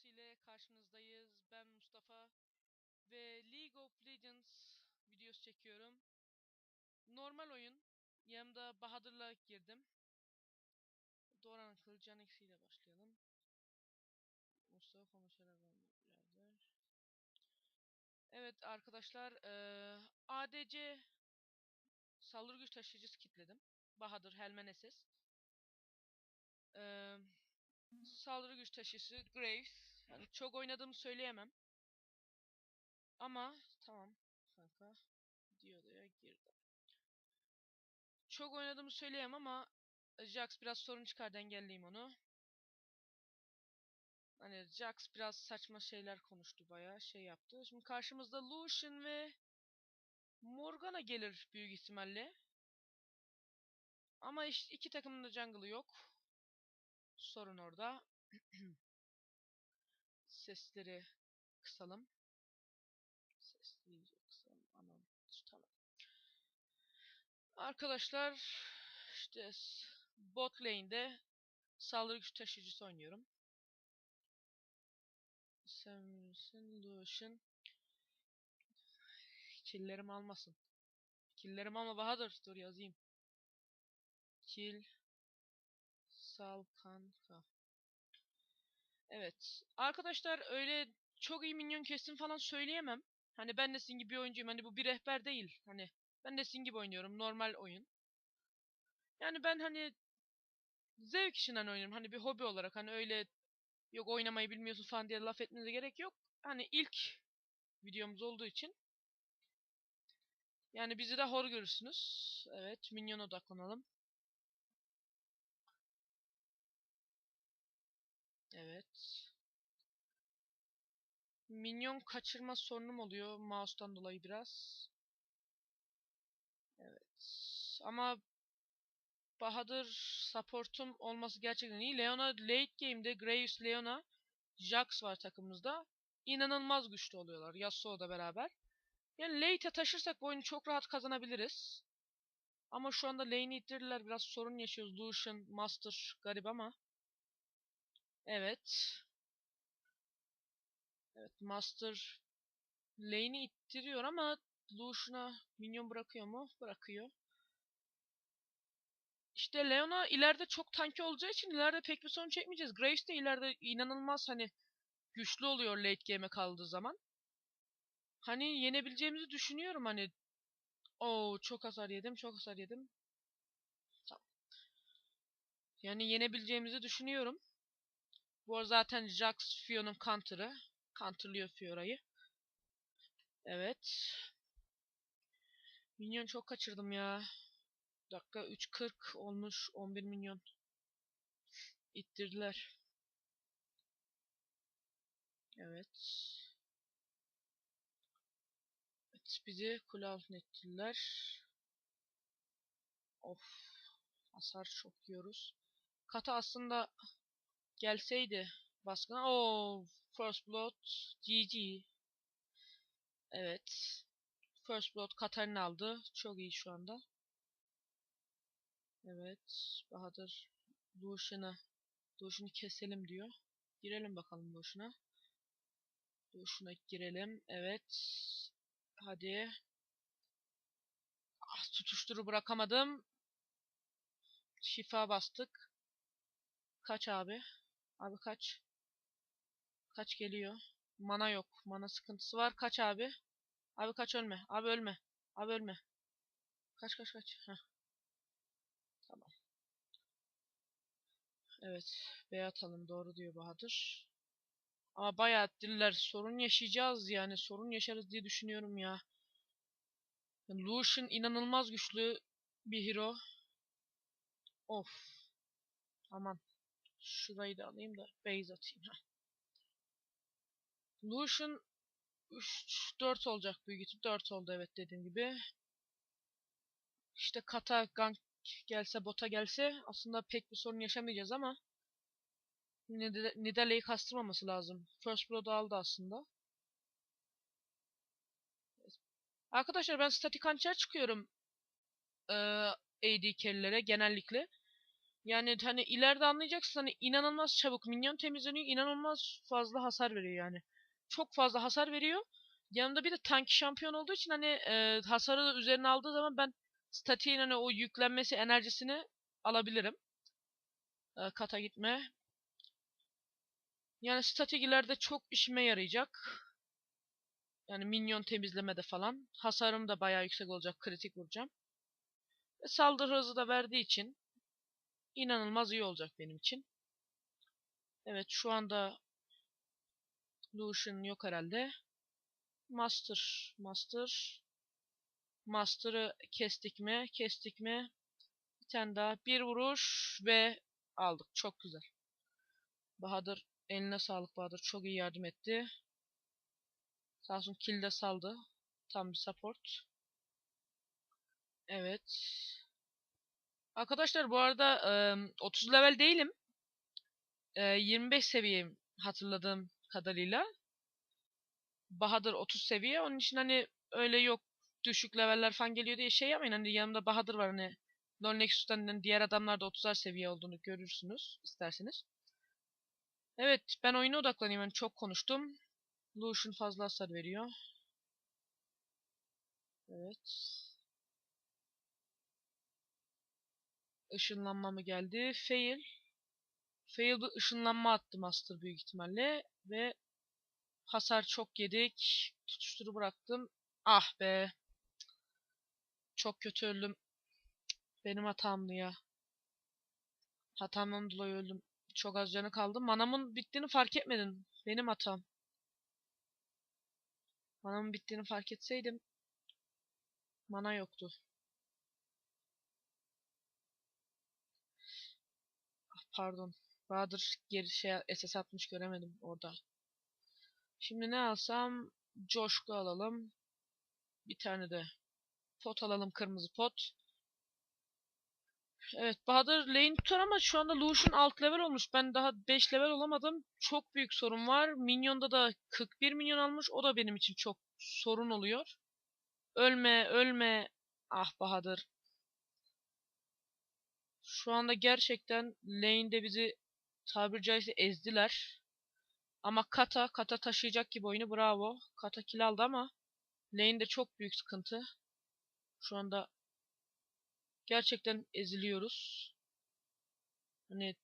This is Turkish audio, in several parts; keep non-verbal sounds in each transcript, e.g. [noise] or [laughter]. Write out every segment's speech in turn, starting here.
videosu ile karşınızdayız. Ben Mustafa ve League of Legends videosu çekiyorum. Normal oyun. Yanımda Bahadır'la girdim. Doğran Kılıcan eksiyle başlayalım. Mustafa konuşarak birader. Evet arkadaşlar eee, ADC saldırı güç taşıyıcısı kitledim. Bahadır Helmeneses. Eee saldırı güç taşısı Graves. Yani çok oynadığımı söyleyemem. Ama tamam kanka diyor girdi. Çok oynadığımı söyleyemem ama Jax biraz sorun çıkardı engelleyeyim onu. Hani Jax biraz saçma şeyler konuştu bayağı şey yaptı. Şimdi karşımızda Lucian ve Morgana gelir büyük ihtimalle. Ama işte iki takımın da jungle'ı yok. Sorun orada. [clears throat] Sesleri kısalım. Sesleri kısalım. Anam. Tamam. Arkadaşlar işte bot lane'de saldırı güç taşıyıcısı oynuyorum. Samuelson, Lucian. Killerim almasın. Killerim alma Bahadır. Dur yazayım. Kill. Sal kanka. Evet. Arkadaşlar öyle çok iyi minyon kestim falan söyleyemem. Hani ben de sizin gibi oyuncuyum. Hani bu bir rehber değil. Hani ben de sizin gibi oynuyorum. Normal oyun. Yani ben hani zevk işinden oynuyorum. Hani bir hobi olarak. Hani öyle yok oynamayı bilmiyorsun falan diye laf etmenize gerek yok. Hani ilk videomuz olduğu için. Yani bizi de hor görürsünüz. Evet. Minyon odaklanalım. Evet. Minyon kaçırma sorunum oluyor mouse'tan dolayı biraz. Evet. Ama Bahadır support'um olması gerçekten iyi. Leona late game'de Graves, Leona, Jax var takımımızda. İnanılmaz güçlü oluyorlar. Yasuo da beraber. Yani late'e taşırsak bu oyunu çok rahat kazanabiliriz. Ama şu anda lane'i ittirdiler. Biraz sorun yaşıyoruz. Lucian, Master garip ama. Evet. Evet Master lane'i ittiriyor ama Lucian'a minyon bırakıyor mu? Bırakıyor. İşte Leona ileride çok tanki olacağı için ileride pek bir sorun çekmeyeceğiz. Graves de ileride inanılmaz hani güçlü oluyor late game'e kaldığı zaman. Hani yenebileceğimizi düşünüyorum hani. Oo çok hasar yedim, çok hasar yedim. Tamam. Yani yenebileceğimizi düşünüyorum. Bu zaten Jax Fio'nun counter'ı. Counter'lıyor Fiora'yı. Evet. Minyon çok kaçırdım ya. Dakika 3.40 olmuş 11 milyon. İttirdiler. Evet. Evet bizi kule altına ettiler. Of. Hasar çok yiyoruz. Kata aslında gelseydi baskına. Oo, First Blood GG. Evet. First Blood Katar'ın aldı. Çok iyi şu anda. Evet. Bahadır Lucian'ı Lucian'ı keselim diyor. Girelim bakalım Lucian'a. Lucian'a girelim. Evet. Hadi. Ah, tutuşturu bırakamadım. Şifa bastık. Kaç abi? Abi kaç? Kaç geliyor? Mana yok. Mana sıkıntısı var. Kaç abi? Abi kaç ölme. Abi ölme. Abi ölme. Kaç kaç kaç. Heh. Tamam. Evet. B atalım. Doğru diyor Bahadır. Ama bayağı diller. Sorun yaşayacağız yani. Sorun yaşarız diye düşünüyorum ya. Yani Lucian inanılmaz güçlü bir hero. Of. Aman. Şurayı da alayım da base atayım. Heh. Lucian 3 4 olacak büyük ihtimal 4 oldu evet dediğim gibi. İşte kata gank gelse bota gelse aslında pek bir sorun yaşamayacağız ama Nidalee'yi kastırmaması lazım. First Blood aldı aslında. Arkadaşlar ben statik hançer çıkıyorum. Ee, AD carry'lere genellikle. Yani hani ileride anlayacaksın hani inanılmaz çabuk minyon temizleniyor, inanılmaz fazla hasar veriyor yani. Çok fazla hasar veriyor. Yanında bir de tank şampiyon olduğu için hani e, hasarı da üzerine aldığı zaman ben statiğin hani o yüklenmesi enerjisini alabilirim. E, kata gitme. Yani statik ileride çok işime yarayacak. Yani minyon temizlemede falan. Hasarım da bayağı yüksek olacak. Kritik vuracağım. Ve saldırı hızı da verdiği için inanılmaz iyi olacak benim için. Evet şu anda Lucian yok herhalde. Master. Master. Master'ı kestik mi? Kestik mi? Bir tane daha. Bir vuruş ve aldık. Çok güzel. Bahadır eline sağlık Bahadır. Çok iyi yardım etti. Sağ kill de saldı. Tam bir support. Evet. Arkadaşlar bu arada e, 30 level değilim. E, 25 seviyeyim hatırladığım kadarıyla. Bahadır 30 seviye. Onun için hani öyle yok düşük leveller falan geliyor diye şey yapmayın. Hani yanımda Bahadır var hani Nexus'tan hani diğer adamlar da 30'ar seviye olduğunu görürsünüz isterseniz. Evet ben oyuna odaklanayım. Yani çok konuştum. Lucian fazla hasar veriyor. Evet. Işınlanma mı geldi? Fail. Fail bir ışınlanma attı Master büyük ihtimalle. Ve hasar çok yedik. Tutuşturu bıraktım. Ah be. Çok kötü öldüm. Benim hatamdı ya. Hatamdan dolayı öldüm. Çok az canı kaldı. Manamın bittiğini fark etmedim. Benim hatam. Manamın bittiğini fark etseydim. Mana yoktu. Pardon. Bahadır geri şey SS atmış göremedim orada. Şimdi ne alsam? Coşku alalım. Bir tane de pot alalım kırmızı pot. Evet Bahadır lane tutar ama şu anda Lucian alt level olmuş. Ben daha 5 level olamadım. Çok büyük sorun var. Minyonda da 41 minyon almış. O da benim için çok sorun oluyor. Ölme ölme. Ah Bahadır. Şu anda gerçekten lane'de bizi tabiri caizse ezdiler. Ama Kata, Kata taşıyacak gibi oyunu bravo. Kata kill aldı ama lane'de çok büyük sıkıntı. Şu anda gerçekten eziliyoruz. Hani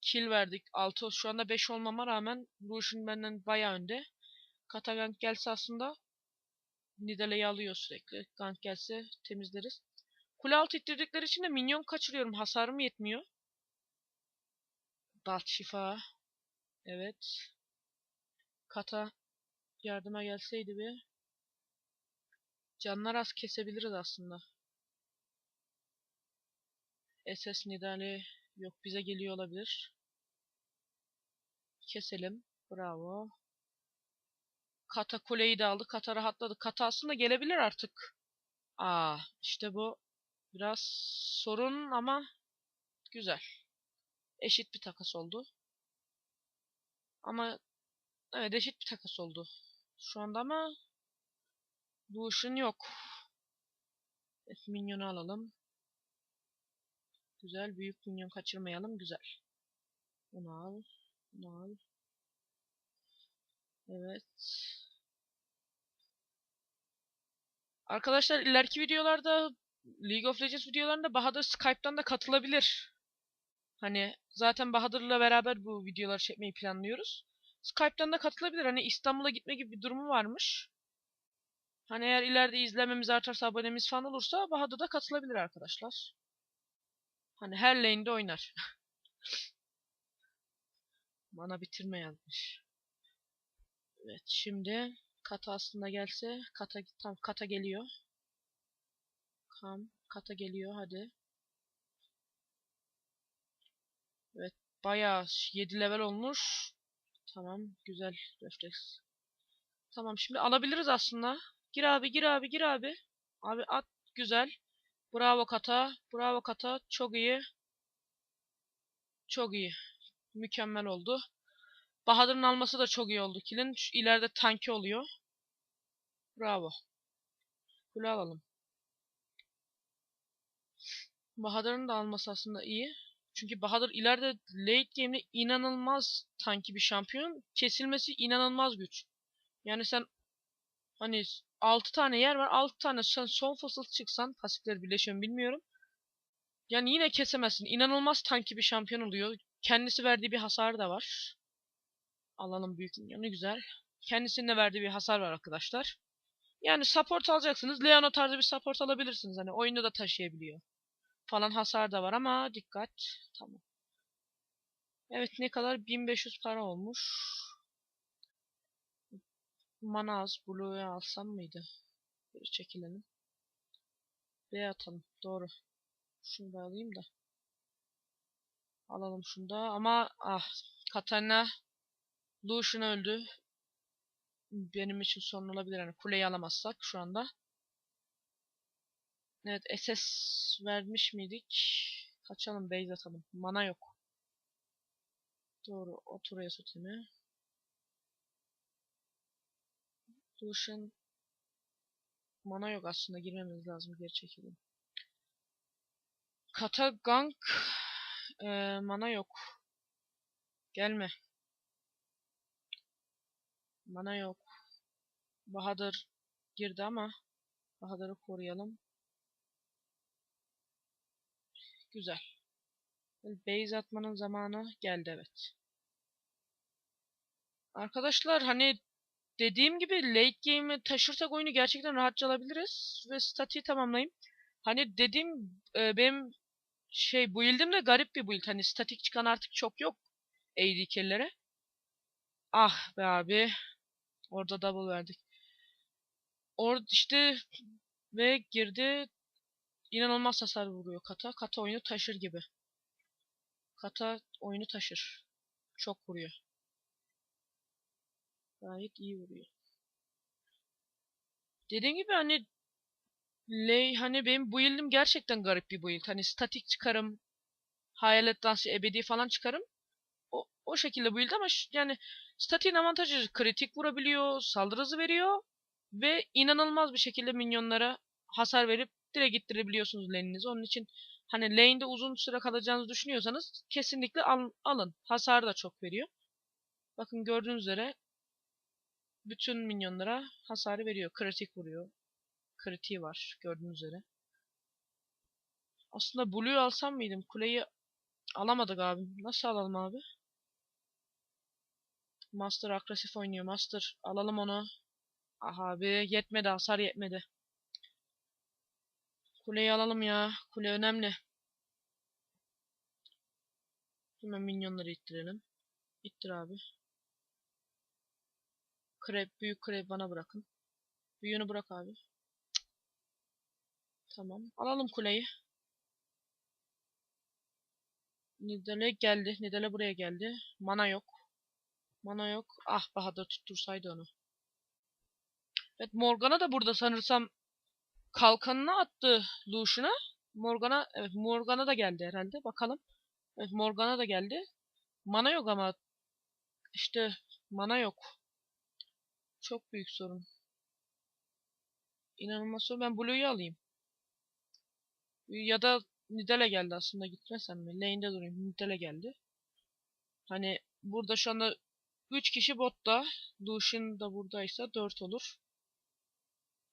kill verdik. 6 şu anda 5 olmama rağmen Lucian benden bayağı önde. Kata gank gelse aslında Nidalee'yi alıyor sürekli. Gank gelse temizleriz. Kule altı ittirdikleri için de minyon kaçırıyorum. Hasarım yetmiyor. Dalt şifa. Evet. Kata yardıma gelseydi bir. Canlar az kesebiliriz aslında. SS Nidale yok bize geliyor olabilir. Keselim. Bravo. Kata kuleyi de aldı. Kata rahatladı. Kata aslında gelebilir artık. Aa işte bu biraz sorun ama güzel. Eşit bir takas oldu. Ama evet eşit bir takas oldu. Şu anda ama Lucian yok. F minyonu alalım. Güzel. Büyük minyon kaçırmayalım. Güzel. Bunu al. Bunu al. Evet. Arkadaşlar ileriki videolarda League of Legends videolarında Bahadır Skype'tan da katılabilir. Hani zaten Bahadır'la beraber bu videoları çekmeyi planlıyoruz. Skype'tan da katılabilir. Hani İstanbul'a gitme gibi bir durumu varmış. Hani eğer ileride izlememiz artarsa abonemiz falan olursa Bahadır da katılabilir arkadaşlar. Hani her lane'de oynar. [laughs] Mana bitirme yazmış. Evet şimdi kata aslında gelse kata tam kata geliyor. Kam kata geliyor hadi. Evet bayağı 7 level olmuş. Tamam güzel refleks. Tamam şimdi alabiliriz aslında. Gir abi gir abi gir abi. Abi at güzel. Bravo kata. Bravo kata. Çok iyi. Çok iyi. Mükemmel oldu. Bahadır'ın alması da çok iyi oldu. Kilin ileride tanki oluyor. Bravo. Kule alalım. Bahadır'ın da alması aslında iyi. Çünkü Bahadır ileride late game'de inanılmaz tanki bir şampiyon. Kesilmesi inanılmaz güç. Yani sen hani 6 tane yer var. 6 tane sen son fısıl çıksan pasifler birleşiyor bilmiyorum. Yani yine kesemezsin. İnanılmaz tanki bir şampiyon oluyor. Kendisi verdiği bir hasar da var. Alalım büyük minyonu güzel. Kendisinin de verdiği bir hasar var arkadaşlar. Yani support alacaksınız. Leona tarzı bir support alabilirsiniz. Hani oyunu da taşıyabiliyor. Falan hasar da var ama dikkat. Tamam. Evet ne kadar? 1500 para olmuş. Mana az. Blue'yu alsam mıydı? Bir çekilelim. B atalım. Doğru. Şunu da alayım da. Alalım şunu da. Ama ah Katarina Lucian öldü. Benim için sorun olabilir. Yani kuleyi alamazsak şu anda. Evet SS vermiş miydik? Kaçalım base atalım. Mana yok. Doğru. Oturaya sotemi. Lucian Mana yok aslında girmemiz lazım geri çekelim. Kata Gank ee, mana yok. Gelme. Mana yok. Bahadır girdi ama Bahadır'ı koruyalım. Güzel. Base atmanın zamanı geldi evet. Arkadaşlar hani dediğim gibi late game'i taşırsak oyunu gerçekten rahatça alabiliriz. Ve statiği tamamlayayım. Hani dediğim e, benim şey build'im de garip bir build. Hani statik çıkan artık çok yok AD carry'lere. Ah be abi. Orada double verdik. Orada işte ve girdi. İnanılmaz hasar vuruyor kata. Kata oyunu taşır gibi. Kata oyunu taşır. Çok vuruyor. Gayet iyi vuruyor. Dediğim gibi hani Ley hani benim build'im gerçekten garip bir build. Hani statik çıkarım, hayalet dansı, ebedi falan çıkarım. O, o şekilde build ama yani statiğin avantajı kritik vurabiliyor, saldırı hızı veriyor ve inanılmaz bir şekilde minyonlara hasar verip direkt gittirebiliyorsunuz lane'inizi. Onun için hani lane'de uzun süre kalacağınızı düşünüyorsanız kesinlikle al, alın. Hasar da çok veriyor. Bakın gördüğünüz üzere bütün minyonlara hasarı veriyor. Kritik vuruyor. Kritiği var gördüğünüz üzere. Aslında Blue'yu alsam mıydım? Kuleyi alamadık abi. Nasıl alalım abi? Master agresif oynuyor. Master alalım onu. Ah abi yetmedi hasar yetmedi. Kuleyi alalım ya. Kule önemli. Hemen minyonları ittirelim. İttir abi. Krep, büyük krep bana bırakın. Büyüğünü bırak abi. Tamam. Alalım kuleyi. Nidale geldi. Nidale buraya geldi. Mana yok. Mana yok. Ah Bahadır tuttursaydı onu. Evet Morgana da burada sanırsam kalkanını attı Lucian'a. Morgana evet Morgana da geldi herhalde. Bakalım. Evet Morgana da geldi. Mana yok ama işte mana yok. Çok büyük sorun. İnanılmaz sorun. Ben Blue'yu alayım. Ya da Nidale geldi aslında gitmesem mi? Lane'de durayım. Nidale geldi. Hani burada şu anda 3 kişi botta. Lucian da buradaysa 4 olur.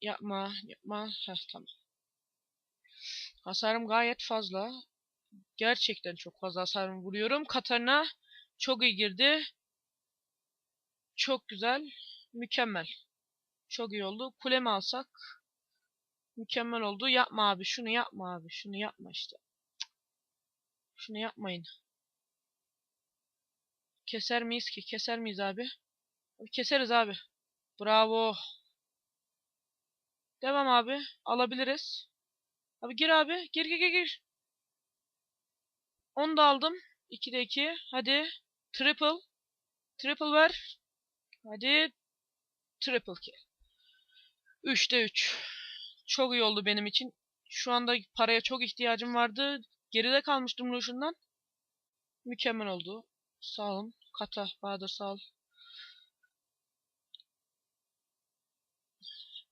Yapma, yapma. Heh, tamam. Hasarım gayet fazla. Gerçekten çok fazla hasarım vuruyorum. Katarina çok iyi girdi. Çok güzel. Mükemmel. Çok iyi oldu. Kulemi alsak. Mükemmel oldu. Yapma abi. Şunu yapma abi. Şunu yapma işte. Şunu yapmayın. Keser miyiz ki? Keser miyiz abi? Keseriz abi. Bravo. Devam abi. Alabiliriz. Abi gir abi. Gir gir gir gir. 10 da aldım. 2'de 2. Hadi. Triple. Triple ver. Hadi. Triple kill. 3'te 3. Çok iyi oldu benim için. Şu anda paraya çok ihtiyacım vardı. Geride kalmıştım Lucian'dan. Mükemmel oldu. Sağ olun. Kata, Bahadır sağ ol.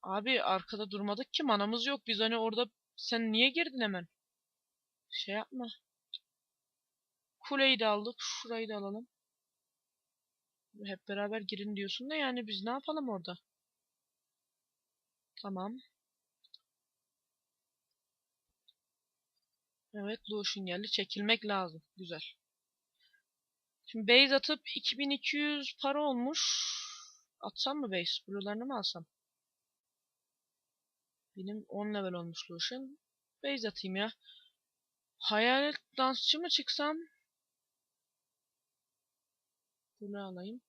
Abi arkada durmadık ki manamız yok. Biz hani orada sen niye girdin hemen? Şey yapma. kuleyi de aldık. Şurayı da alalım. Hep beraber girin diyorsun da yani biz ne yapalım orada? Tamam. Evet Lucian geldi. Çekilmek lazım. Güzel. Şimdi base atıp 2200 para olmuş. Atsam mı base? Blue'larını mı alsam? Benim 10 level olmuş Lucian. Base atayım ya. Hayalet dansçı mı çıksam? Bunu alayım.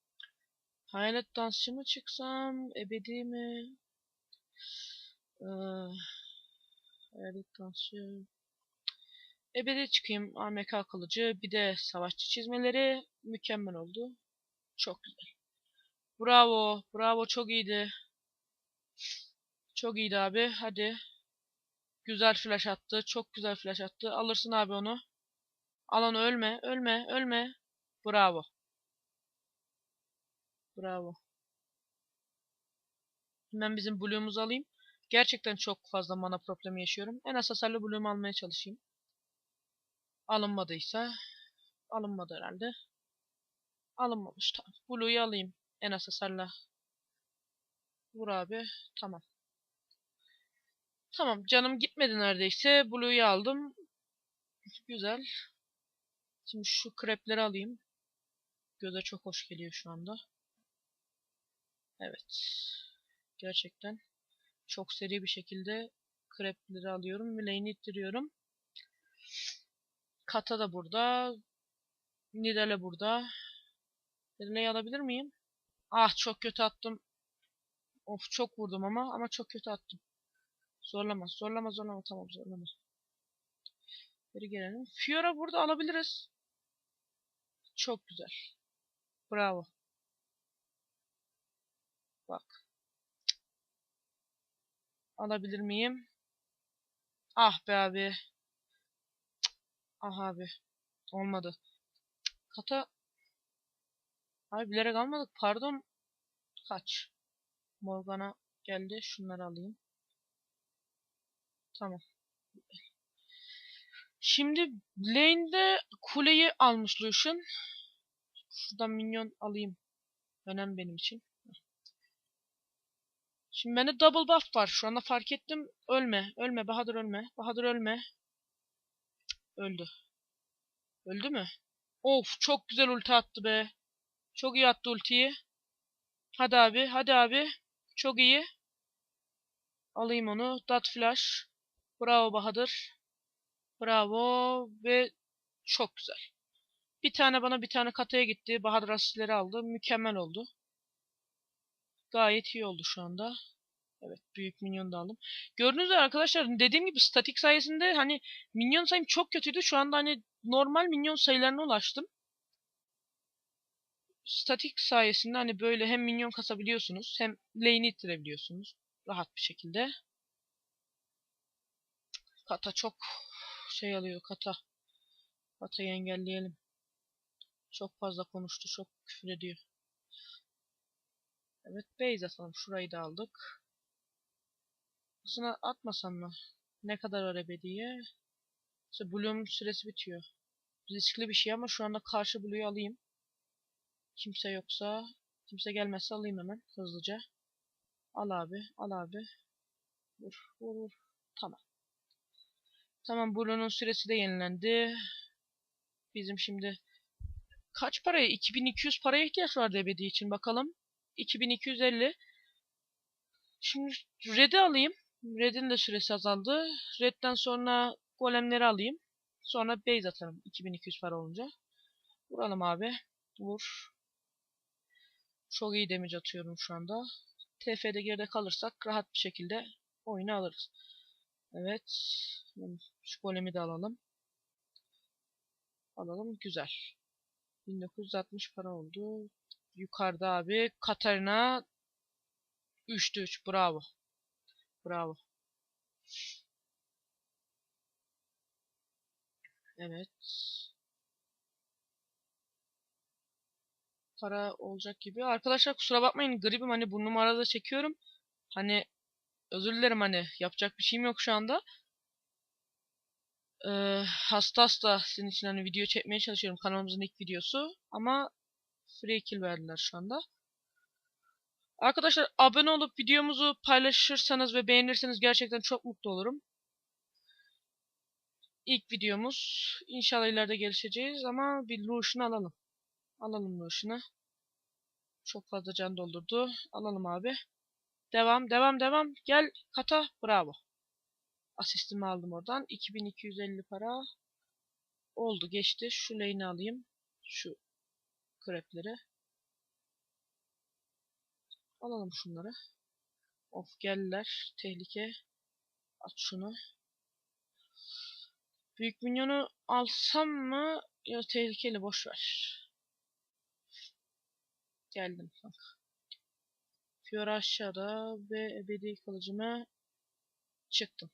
Hayalet dansçı mı çıksam? Ebedi mi? Ee, hayalet dansçı. Ebedi çıkayım. AMK kılıcı. Bir de savaşçı çizmeleri. Mükemmel oldu. Çok güzel. Bravo. Bravo. Çok iyiydi. Çok iyiydi abi. Hadi. Güzel flash attı. Çok güzel flash attı. Alırsın abi onu. Al onu ölme. Ölme. Ölme. Bravo. Bravo. Hemen bizim Blue'umuzu alayım. Gerçekten çok fazla mana problemi yaşıyorum. En az hasarlı Blue'umu almaya çalışayım. Alınmadıysa. Alınmadı herhalde. Alınmamış. Tamam. Blue'yu alayım. En az hasarla. Vur abi. Tamam. Tamam. Canım gitmedi neredeyse. Blue'yu aldım. Güzel. Şimdi şu krepleri alayım. Göze çok hoş geliyor şu anda. Evet. Gerçekten çok seri bir şekilde krepleri alıyorum. Lane'i ittiriyorum. Kata da burada. Nidale burada. Nidale'yi alabilir miyim? Ah çok kötü attım. Of çok vurdum ama ama çok kötü attım. Zorlama zorlama zorlama tamam zorlama. Geri gelelim. Fiora burada alabiliriz. Çok güzel. Bravo. Bak. Alabilir miyim? Ah be abi. Ah abi. Olmadı. Kata. Abi bilerek almadık. Pardon. Kaç. Morgana geldi. Şunları alayım. Tamam. Şimdi lane'de kuleyi almış Lucian. Şuradan minyon alayım. Önemli benim için. Şimdi bende double buff var. Şu anda fark ettim. Ölme. Ölme. Bahadır ölme. Bahadır ölme. Öldü. Öldü mü? Of çok güzel ulti attı be. Çok iyi attı ultiyi. Hadi abi. Hadi abi. Çok iyi. Alayım onu. Dot flash. Bravo Bahadır. Bravo. Ve çok güzel. Bir tane bana bir tane kataya gitti. Bahadır asistleri aldı. Mükemmel oldu. Gayet iyi oldu şu anda. Evet büyük minyon da aldım. Gördüğünüz gibi arkadaşlar dediğim gibi statik sayesinde hani minyon sayım çok kötüydü. Şu anda hani normal minyon sayılarına ulaştım. Statik sayesinde hani böyle hem minyon kasabiliyorsunuz hem lane'i ittirebiliyorsunuz. Rahat bir şekilde. Kata çok şey alıyor kata. Kata'yı engelleyelim. Çok fazla konuştu. Çok küfür ediyor. Evet base atalım. Şurayı da aldık. Aslında atmasam mı? Ne kadar var ebediye? İşte Blue'un süresi bitiyor. Riskli bir şey ama şu anda karşı Blue'yu alayım. Kimse yoksa, kimse gelmezse alayım hemen hızlıca. Al abi, al abi. Vur, vur, vur. Tamam. Tamam Blue'nun süresi de yenilendi. Bizim şimdi kaç paraya? 2200 paraya ihtiyaç vardı ebedi için bakalım. 2250. Şimdi Red'i alayım. Red'in de süresi azaldı. Red'den sonra golemleri alayım. Sonra base atarım 2200 para olunca. Vuralım abi. Vur. Çok iyi damage atıyorum şu anda. TF'de geride kalırsak rahat bir şekilde oyunu alırız. Evet. Şu golemi de alalım. Alalım. Güzel. 1960 para oldu. Yukarıda abi. Katarina 3'te 3. Bravo. Bravo. Evet. Para olacak gibi. Arkadaşlar kusura bakmayın. Gribim hani burnumu arada çekiyorum. Hani özür dilerim hani yapacak bir şeyim yok şu anda. Ee, hasta hasta sizin için hani video çekmeye çalışıyorum. Kanalımızın ilk videosu. Ama free kill verdiler şu anda. Arkadaşlar abone olup videomuzu paylaşırsanız ve beğenirseniz gerçekten çok mutlu olurum. İlk videomuz. İnşallah ileride gelişeceğiz ama bir Lucian'ı alalım. Alalım Lucian'ı. Çok fazla can doldurdu. Alalım abi. Devam, devam, devam. Gel kata. Bravo. Asistimi aldım oradan. 2250 para. Oldu, geçti. Şu lane'i alayım. Şu krepleri. Alalım şunları. Of geldiler. Tehlike. At şunu. Büyük minyonu alsam mı? Ya tehlikeli boş ver. Geldim. Fiora aşağıda ve ebedi kılıcıma çıktım.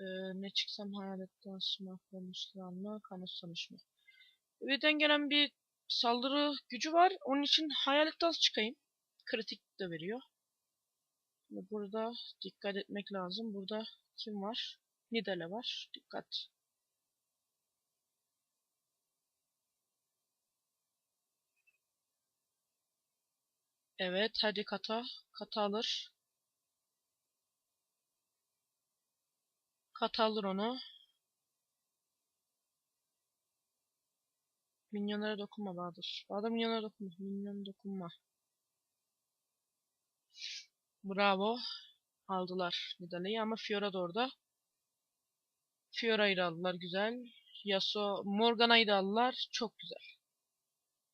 Ee, ne çıksam hayaletten sımak ve muslanma kanıtsamış mı? Ebediden gelen bir saldırı gücü var. Onun için hayalet dans çıkayım. Kritik de veriyor. Burada dikkat etmek lazım. Burada kim var? Nidale var. Dikkat. Evet hadi kata. Kata alır. Kata alır onu. Minyonlara dokunma Bahadır. Bahadır minyonlara dokunma. Minyon dokunma. Bravo. Aldılar Nidalee'yi ama Fiora da orada. Fiora'yı da aldılar. Güzel. Yasuo, Morgana'yı da aldılar. Çok güzel.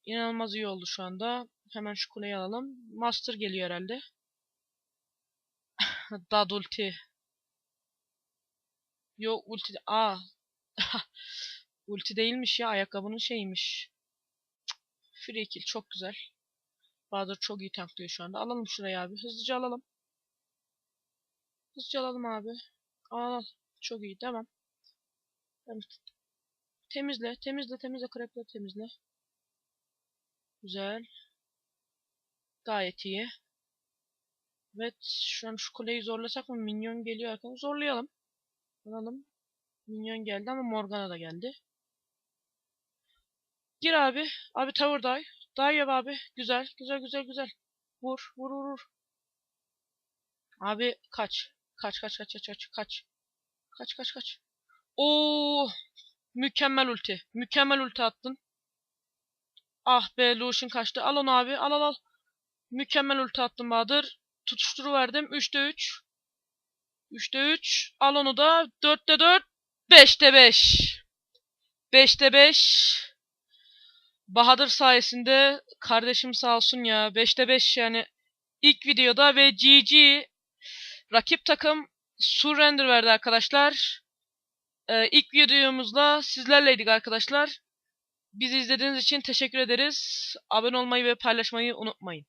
İnanılmaz iyi oldu şu anda. Hemen şu kuleyi alalım. Master geliyor herhalde. [laughs] Dad ulti. Yok ulti. Aa. [laughs] ulti değilmiş ya. Ayakkabının şeymiş. Free kill. Çok güzel. Bahadır çok iyi tanklıyor şu anda. Alalım şurayı abi. Hızlıca alalım. Hızlıca alalım abi. Al. Çok iyi. Devam. Temizle. Temizle. Temizle. Krepleri temizle. Güzel. Gayet iyi. Evet. Şu an şu kuleyi zorlasak mı? Minyon geliyor arkadan. Zorlayalım. Alalım. Minyon geldi ama Morgana da geldi. Gir abi. Abi tower dive. Dive yap abi. Güzel. Güzel güzel güzel. Vur. Vur vur vur. Abi kaç. Kaç kaç kaç kaç kaç kaç. Kaç kaç kaç. Oo! Mükemmel ulti. Mükemmel ulti attın. Ah be Lucian kaçtı. Al onu abi. Al al al. Mükemmel ulti attın Bahadır. Tutuşturuverdim. 3'te 3. 3'te 3. Al onu da. 4'te 4. 5'te 5. 5'te 5. Bahadır sayesinde kardeşim sağ olsun ya. 5'te 5 yani ilk videoda ve GG rakip takım surrender verdi arkadaşlar. Ee, ilk videomuzda sizlerleydik arkadaşlar. Bizi izlediğiniz için teşekkür ederiz. Abone olmayı ve paylaşmayı unutmayın.